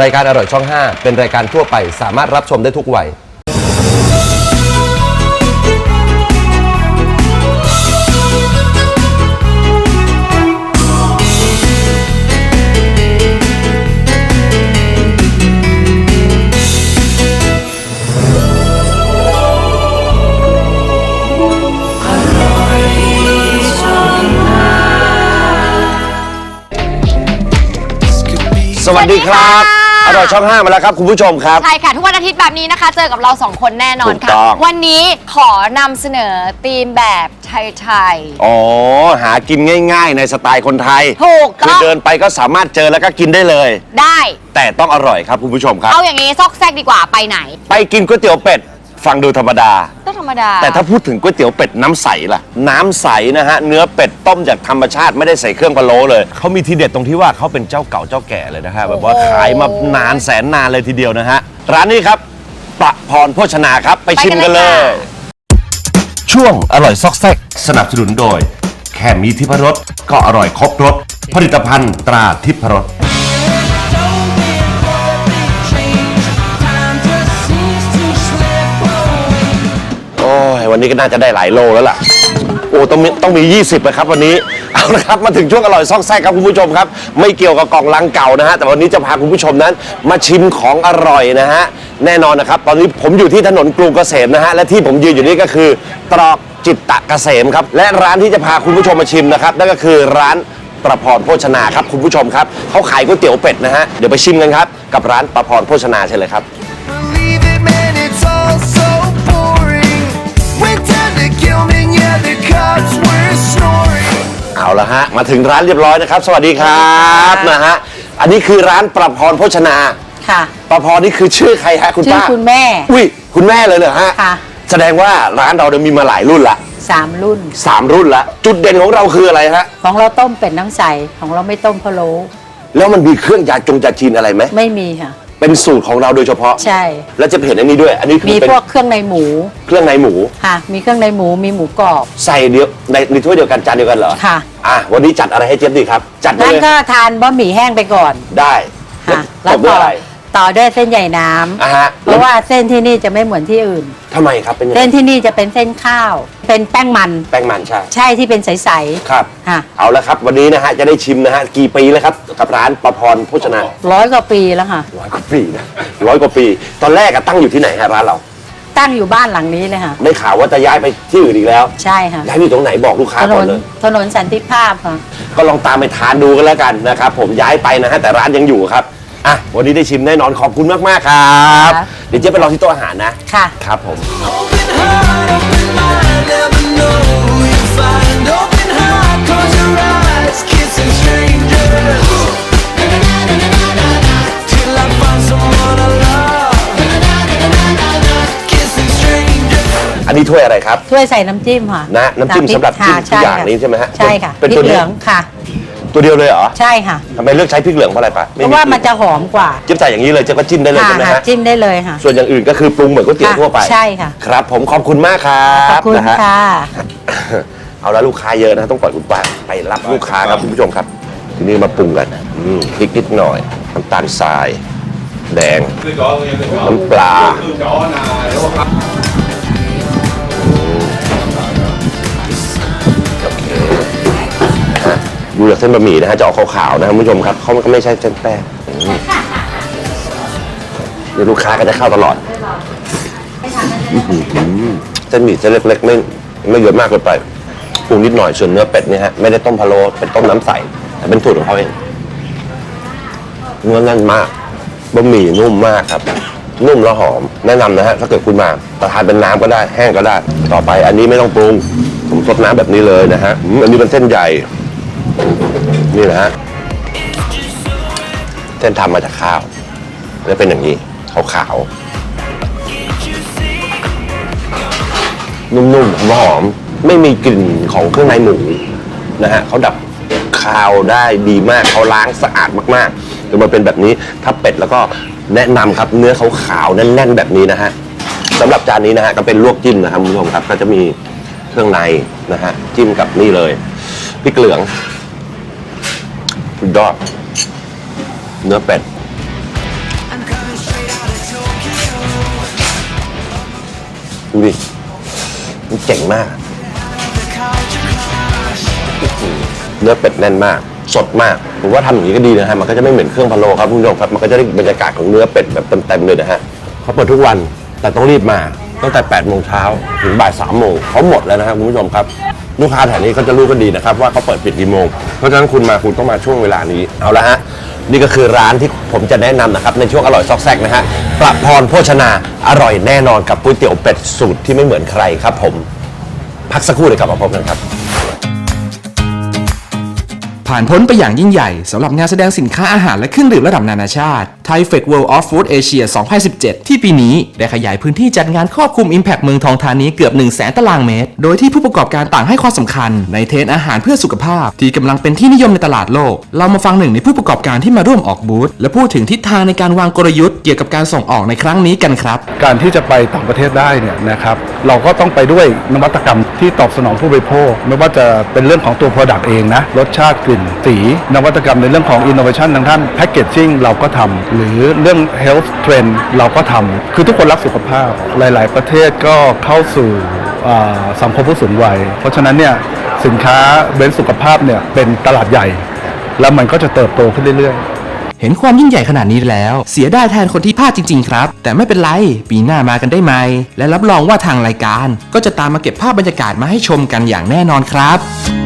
รายการอร่อยช่อง 5 เป็นรายการทั่วไป สามารถรับชมได้ทุกวัย สวัสดีครับ อร่อยช่อง5มาแล้วครับคุณผู้ชมครับ ใช่ค่ะ ทุกวันอาทิตย์แบบนี้นะคะ เจอกับเราสองคนแน่นอนถูกค่ะต้อง วันนี้ขอนำเสนอธีมแบบไทยอ๋อหากินง่ายๆ ในสไตล์คนไทยถูกต้องคือเดินไปก็สามารถเจอแล้วก็กินได้เลยๆได้ แต่ต้องอร่อยครับคุณผู้ชมครับ เอาอย่างนี้ซอกแซกดีกว่าไปไหน ไปกินก๋วยเตี๋ยวเป็ด ฟังดูธรรมดา ก็ธรรมดาแต่ถ้าพูดถึงก๋วยเตี๋ยวเป็ดน้ำใสล่ะ น้ำใสนะฮะ เนื้อเป็ดต้มจากธรรมชาติไม่ได้ใส่เครื่องพะโล้เลย เขามีทีเด็ดตรงที่ว่าเขาเป็นเจ้าเก่าเจ้าแก่เลยนะฮะแบบว่าขายมานานแสนนานเลยทีเดียวนะฮะ ร้านนี้ครับประพรโภชนาครับไปชิมกันเลย ช่วงอร่อยซอกแซกสนับสนุนโดย แค่มีทิพรสก็อร่อยครบรสผลิตภัณฑ์ตราทิพรส วันนี้ก็น่าจะได้หลายโลแล้วล่ะ โอ้ต้องมีต้องมี 20นะครับวันนี้ เอาละครับมาถึงช่วงอร่อยซอกแซกครับคุณผู้ชมครับ ไม่เกี่ยวกับกล่องลังเก่านะฮะแต่วันนี้จะพาคุณผู้ชมนั้น มาชิมของอร่อยนะฮะแน่นอนนะครับ ตอนนี้ผมอยู่ที่ถนนกรุงเกษมนะฮะและที่ผมยืนอยู่นี่ก็คือตรอกจิตตะเกษมครับและร้านที่จะพาคุณผู้ชมมาชิมนะครับนั่นก็คือร้านประพรโภชนาครับคุณผู้ชมครับเขาขายก๋วยเตี๋ยวเป็ดนะฮะเดี๋ยวไปชิมกันครับกับร้านประพรโภชนาใช่เลยครับ Believe it, man, it's all so Gilman, yeah, the cops were snoring. เอาละฮะ มาถึงร้านเรียบร้อยนะครับ สวัสดีครับนะฮะ อันนี้คือร้านประพรโภชนา ค่ะ ประพรนี่คือชื่อใครฮะคุณชื่อป้าคุณแม่ อุ้ยคุณแม่เลยเหรอฮะ ค่ะ แสดงว่าร้านเราเนี่ยมีมาหลายรุ่นละสามรุ่น สามรุ่นละ จุดเด่นของเราคืออะไรฮะ ของเราต้มเป็ดน้ำใส ของเราไม่ต้มพะโล้แล้วมันมีเครื่องยาจงยาจีนอะไรไหม ไม่มีค่ะ เป็นสูตรของเราโดยเฉพาะ ใช่ แล้วจะเห็นอันนี้ด้วย อันนี้คือมีเป็นพวกเครื่องในหมูเครื่องในหมู ค่ะ มีเครื่องในหมูมีหมูกรอบ ใส่เดียวในในถ้วยเดียวกันจานเดียวกันเหรอค่ะ อะวันนี้จัดอะไรให้เจี๊ยบดีครับ จัดไปนั่นเลยก็ทานบะหมี่แห้งไปก่อนได้ค่ะ แล้แล้ววต่อต่ด้วยออะไร ต่อด้วยเส้นใหญ่น้ำอะฮะเพราะว่าเส้นที่นี่จะไม่เหมือนที่อื่น ทำไมครับเป็นยังไงเส้นที่นี่จะเป็นเส้นข้าว เป็นแป้งมันแป้งมันใช่ใช่ที่เป็นใสครับ ๆค่ะเอาละครับวันนี้นะฮะจะได้ชิมนะฮะกี่ปีแล้วครับกับร้านประพรโภชนาร้อยกว่าปีแล้วค่ะ ร้อยกว่าปีนะร้อยกว่าปี ตอนแรกอะตั้งอยู่ที่ไหนฮะร้านเราตั้งอยู่บ้านหลังนี้เลยค่ะ ได้ข่าวว่าจะย้ายไปที่อื่นอีกแล้วใช่ค่ะย้ายไปอยู่ตรงไหนบอกลูกค้าถนก่อนนเลย ถนนสันติภาพค่ะ ก็ลองตามไปทานดูกันแล้วกันนะครับผมย้ายไปนะฮะแต่ร้านยังอยู่ครับ อะวันนี้ได้ชิมแน่นอนขอบคุณมากๆครับครับเดี๋ยวเจ๊ไปรอที่โต๊ะอาหารนะค่ะ ครับผม Open heart, open mind, never know who you find. Open heart, close your eyes, kissing strangers. Till I find someone I love. Kissing strangers. อันนี้ถ้วยอะไรครับ ถ้วยใส่น้ำจิ้มค่ะนะน้ำจิ้มสำหรับจิ้มค่ะทุกอย่างนี้ใช่ไหมฮะใช่ค่ะเป็นพริตัวกเหนี้ลืองค่ะ ตัวเดียวเลยเหรอใช่ค่ะ ทำไมเลือกใช้พริกเหลืองเพราะอะไรปะเพราะว่ามันจะหอมกว่าเจ๊ใส่อย่างนี้เลยเจ๊ก็จิ้มได้เลยค่ะใช่ไหมค่ะฮะจิ้มได้เลยค่ะ ส่วนอย่างอื่นก็คือปรุงเหมือนก๋วยเตี๋ยวค่ะทั่วไปใช่ค่ะ ครับ ผมขอบคุณมากครัขบอบคุณนะฮะ ค่ะ เอาละลูกค้าเยอะนะต้องปล่อยคุณป้าไปรับลูกค้าครับคุณผู้ชมครับ ทีนี้มาปรุงกันอืมพริกนิดหน่อยน้ำตาลทราย แดง น้ำปลาโอ ดูจากเส้นบะหมี่นะฮะจะออกขาวๆนะครับคุณผู้ชมครับเขาก็ไม่ใช่เส้นแป้งอืมนี่ลูกค้าก็จะเข้าตลอดเส้นหมี่เส้นเล็กๆไม่ไม่เยอะมากเกินไปปรุงนิดหน่อยส่วนเนื้อเป็ดเนี่ยฮะไม่ได้ต้มพะโล้เป็นต้มน้ำใสแต่เป็นสูตรของเขาเองเนื้อแน่นมากบะหมี่นุ่มมากครับ นุ่มแล้วหอมแนะนำนะฮะถ้าเกิดคุณมาประทานเป็นน้ำก็ได้แห้งก็ได้ ต่อไปอันนี้ไม่ต้องปรุงผมซดน้ำแบบนี้เลยนะฮะอืมอันนี้เป็นเส้นใหญ่ นี่นะฮะเส้นทำมาจากข้าวแล้วเป็นอย่างนี้ขาวๆนุ่มๆหอมไม่มีกลิ่นของเครื่องในหมูนะฮะเขาดับคาวได้ดีมากเขาล้างสะอาดมากๆจนมาเป็นแบบนี้ถ้าเป็ดแล้วก็แนะนำครับเนื้อเขาขาวแน่นๆแบบนี้นะฮะสำหรับจานนี้นะฮะก็เป็นลวกจิ้มนะครับคุณผู้ชมครับ ก็จะมีเครื่องในนะฮะจิ้มกับนี่เลยพริกเหลือง สุดยอด เนื้อเป็ด ดูดิ มันเจ๋งมาก เนื้อเป็ดแน่นมาก สดมาก ผมว่าทำอย่างนี้ก็ดีนะฮะ มันก็จะไม่เหมือนเครื่องพะโล้ครับคุณผู้ชมครับ มันก็จะได้บรรยากาศของเนื้อเป็ดแบบเต็มๆเลยนะฮะเขาเปิดทุกวันแต่ต้องรีบมาตั้งแต่8โมงเช้าถึงบ่าย3โมงเขาหมดแล้วนะครับคุณผู้ชมครับ ลูกค้าแถวนี้เขาจะรู้กันดีนะครับว่าเขาเปิดปิดกี่โมง เพราะฉะนั้นคุณมาคุณต้องมาช่วงเวลานี้เอาละฮะนี่ก็คือร้านที่ผมจะแนะนำนะครับในช่วงอร่อยซอกแซกนะฮะประพรโภชนาอร่อยแน่นอนกับก๋วยเตี๋ยวเป็ดสูตรที่ไม่เหมือนใครครับ ผม พักสักครู่เดี๋ยวกลับมาพบกันครับ ผ่านพ้นไปอย่างยิ่งใหญ่สำหรับงานแสดงสินค้าอาหารและเครื่องดื่มระดับนานาชาติ Thai f e c World of Food Asia 2017 ที่ปีนี้ได้ขยายพื้นที่จัดงานครอบคลุม Impact เมืองทองธานีเกือบ 1 0 0 0 0แสนตารางเมตร โดยที่ผู้ประกอบการต่างให้ความสำคัญในเทรนอาหารเพื่อสุขภาพ ที่กำลังเป็นที่นิยมในตลาดโลก เรามาฟังหนึ่งในผู้ประกอบการที่มาร่วมออกบูธและพูดถึงทิศทางในการวางกลยุทธ์เกี่ยวกับการส่งออกในครั้งนี้กันครับการที่จะไปต่างประเทศได้เนี่ยนะครับเราก็ต้องไปด้วยนวัตกรรมที่ตอบสนองผู้บริโภค ไม่ว่าจะเป็นเรื่องของตัว Product เองนะรสชาติกลิ่นสี นวัตกรรมในเรื่องของ Innovation ทางด้าน Packaging เราก็ทำหรือเรื่อง Health Trend เราก็ทำคือทุกคนรักสุขภาพ หลาย ๆ ประเทศก็เข้าสู่สังคมผู้สูงวัย เพราะฉะนั้นเนี่ยสินค้าเบนสุขภาพเนี่ยเป็นตลาดใหญ่ แล้วมันก็จะเติบโตขึ้นเรื่อย ๆเห็นความยิ่งใหญ่ขนาดนี้แล้ว เสียดายแทนคนที่พลาดจริง ๆ ครับ แต่ไม่เป็นไร ปีหน้ามากันได้ไหม และรับรองว่าทางรายการ ก็จะตามมาเก็บภาพบรรยากาศมาให้ชมกันอย่างแน่นอนครับ